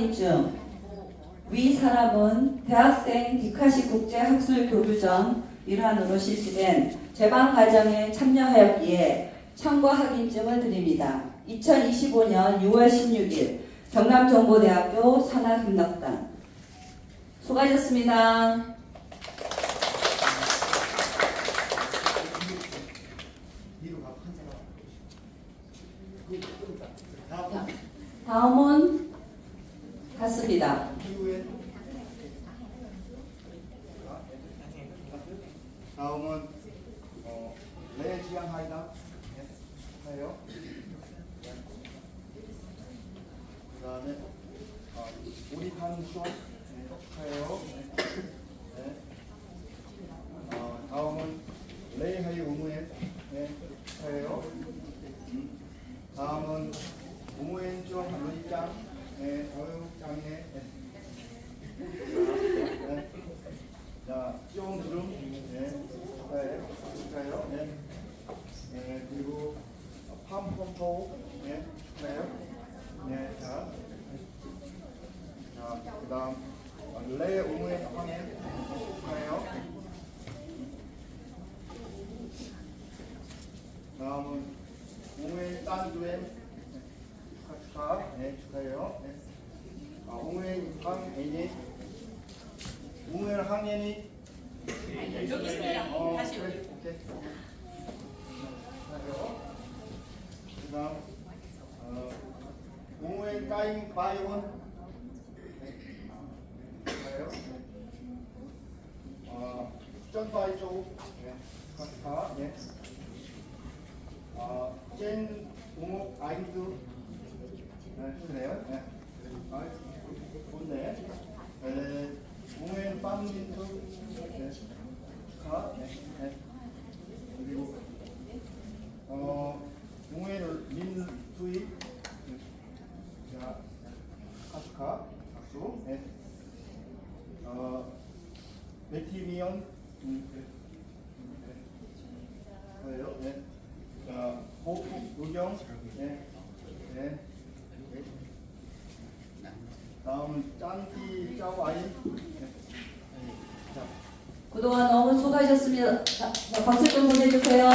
확인증. 위 사람은 대학생 디카시 국제학술교류전 일환으로 실시된 재방 과정에 참여하였기에 참고 확인증을 드립니다. 2025년 6월 16일 경남정보대학교 산하협력단 수고하셨습니다. 다음은 같습니다. 다음은 어, 레지앙 하이다 하요. 그 다음에 어, 우리 한쇼 하요. 네. 어, 다음은 레이하이 우무에 네, 하요. 음. 다음은 우무엔종 루이짱 네, 어 육장에 네. 네. 자, 쫑 주름 네, 축하해요. 축하해요. 네. 네, 그리고 팜펌포 네, 축하해요. 네, 자, 자, 그 다음 어, 레 우무의 황해 축하해요. 다음은 우무의 딴두의 축하 축하 네 축하해요. 네. 아, 황애니 우무의 황애니 여기 있어요. 어, 다시 그래, 여기. 오케이. 축하해요. 그다음 어, 우무의 까잉 바이온 네. 축하해요. 네. 어, 쩐바이 쪼 네. 축하 축하 네. 어, 젠 우무 아이드 네, 그래요? 네. 아, 좋네. 에, 우무의 빵민트 네. 축하 네. 네. 그리고 어, 우무의 민수이 네. 자, 축하 박수 네. 어, 메티미언 음. 음, 그래. 그래요? 네. 자, 호흡, 의경. 네. 네. 다음은 짠티 짜와인. 그동안 너무 수고하셨습니다. 박수 좀 보내주세요.